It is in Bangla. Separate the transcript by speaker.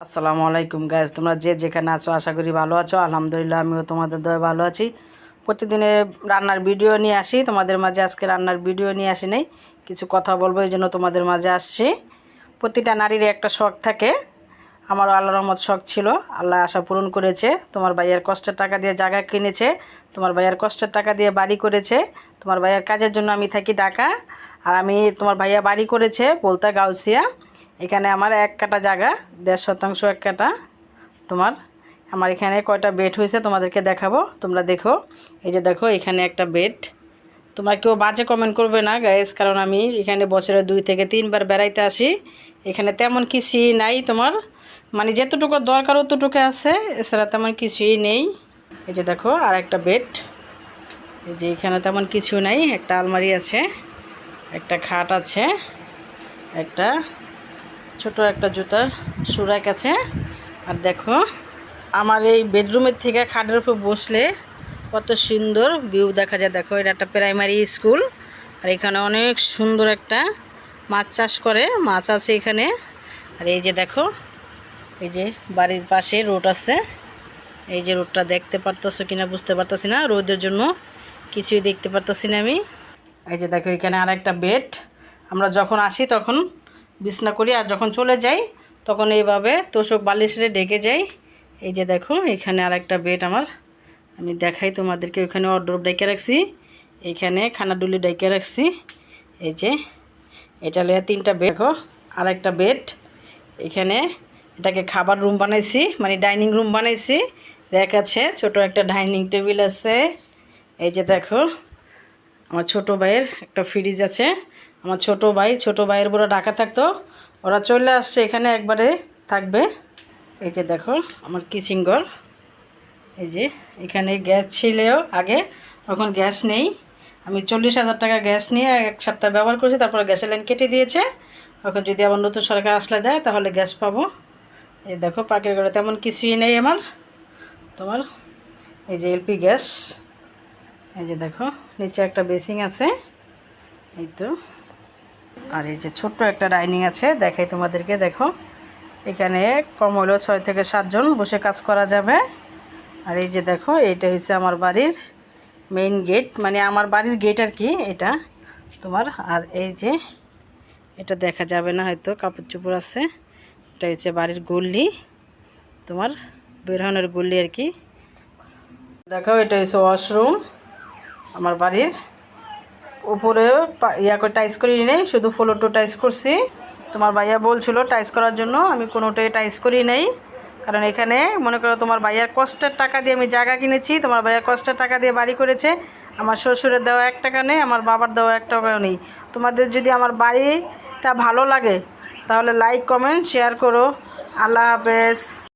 Speaker 1: আসসালামু আলাইকুম গাইজ তোমরা যে যেখানে আছো, আশা করি ভালো আছো। আলহামদুলিল্লাহ, আমিও তোমাদের দয়ে ভালো আছি। প্রতিদিনে রান্নার ভিডিও নিয়ে আসি। তোমাদের মাঝে আজকে রান্নার ভিডিও নিয়ে আসি নাই। কিছু কথা বলব, এই জন্য তোমাদের মাঝে আসছি। প্রতিটা নারীর একটা শখ থাকে। আমারও আল্লাহ রহমত শখ ছিল। আল্লাহ আশা পূরণ করেছে। তোমার ভাইয়ের কষ্টের টাকা দিয়ে জায়গা কিনেছে। তোমার ভাইয়ের কষ্টের টাকা দিয়ে বাড়ি করেছে। তোমার ভাইয়ের কাজের জন্য আমি থাকি ঢাকা। আর আমি, তোমার ভাইয়া বাড়ি করেছে বলতে গাউসিয়া। এখানে আমার এক কাটা জায়গা, দেড় শতাংশ এক কাটা। তোমার, আমার এখানে কয়টা বেড হয়েছে তোমাদেরকে দেখাবো, তোমরা দেখো। এই যে দেখো, এখানে একটা বেড তোমরা কেউ বাজে কমেন্ট করবে না গাইস কারণ আমি এখানে বছরে দুই থেকে তিনবার বেড়াইতে আসি। এখানে তেমন কিছুই নাই তোমার। মানে যেতটুকু দরকার অতটুকু আছে, এছাড়া তেমন কিছুই নেই। এই যে দেখো, আর একটা বেড এই যে এখানে তেমন কিছু নাই, একটা আলমারি আছে, একটা খাট আছে, একটা ছোট একটা জুতার সুরাক আছে। আর দেখো, আমার এই বেডরুমের থেকে খাটের উপর বসলে কত সুন্দর ভিউ দেখা যায়। দেখো, এটা একটা প্রাইমারি স্কুল আর এখানে অনেক সুন্দর একটা মাছ চাষ করে, মাছ আছে এখানে। আর এই যে দেখো, এই যে বাড়ির পাশে রোড আছে। এই যে রোডটা দেখতে পারতেছো কিনা বুঝতে পারতেছি না, রোদের জন্য কিছুই দেখতে পারতেছি না আমি। এই যে দেখো, এখানে আর একটা বেড আমরা যখন আসি তখন বিছনা করি আর যখন চলে যাই, তখন এইভাবে তোষক বালিশে ডেকে যাই। এই যে দেখো, এখানে আর একটা বেড আমার। আমি দেখাই তোমাদেরকে, ওইখানে অর্ডার ডেকে রাখছি। এইখানে খানাডুলি ডেকে রাখছি। এই যে, এটা লিয়ে তিনটা বেড। আর একটা বেড। এখানে এটাকে খাবার রুম বানাইছি মানে ডাইনিং রুম বানাইছি। র্যাক আছে, ছোট একটা ডাইনিং টেবিল আছে। এই যে দেখো, আমার ছোট ভাইয়ের একটা ফ্রিজ আছে। আমার ছোট ভাই, ছোট ভাইয়ের বুড়ো ডাকা থাকতো। ওরা চলে আসছে এখানে একবারে থাকবে। এই যে দেখো, আমার কিচিং ঘর। এই যে, এখানে গ্যাস ছিলেও আগে, এখন গ্যাস নেই। আমি চল্লিশ হাজার টাকা গ্যাস নিয়ে এক সপ্তাহ ব্যবহার করেছি, তারপর গ্যাসের লাইন কেটে দিয়েছে। এখন যদি আবার নতুন সরকার আসলে দেয়, তাহলে গ্যাস পাবো। এই দেখো, পাকের ঘরে তেমন কিছুই নেই আমার। তোমার, এই যে এলপি গ্যাস। এই যে দেখো, নিচে একটা বেসিং আছে। এই তো। আর এই যে ছোট্ট একটা ডাইনিং আছে, দেখাই তোমাদেরকে, দেখো। এখানে কম হলেও ছয় থেকে সাতজন বসে কাজ করা যাবে। আর এই যে দেখো, এইটা হচ্ছে আমার বাড়ির মেইন গেট মানে আমার বাড়ির গেট আর কি এটা তোমার। আর এই যে এটা দেখা যাবে না, হয়তো কাপড় চোপড় আছে। এটা হচ্ছে বাড়ির গল্লি তোমার বেরোনের গল্লি আর কি। দেখো, এটা হচ্ছে ওয়াশরুম আমার বাড়ির উপরে ইয়া করে টাইস করি নেই, শুধু ফ্লোরটো টাইস করছি। তোমার ভাইয়া বলছিল টাইস করার জন্য, আমি কোনোটাই টাইস করি নেই। কারণ এখানে, মনে করো তোমার ভাইয়ার কষ্টের টাকা দিয়ে আমি জায়গা কিনেছি, তোমার ভাইয়ার কষ্টের টাকা দিয়ে বাড়ি করেছে, আমার শ্বশুরের দেওয়া এক টাকা নেই, আমার বাবার দেওয়া এক টাকাও নেই। তোমাদের যদি আমার বাড়িটা ভালো লাগে, তাহলে লাইক কমেন্ট শেয়ার করো। আল্লাহ হাফেজ।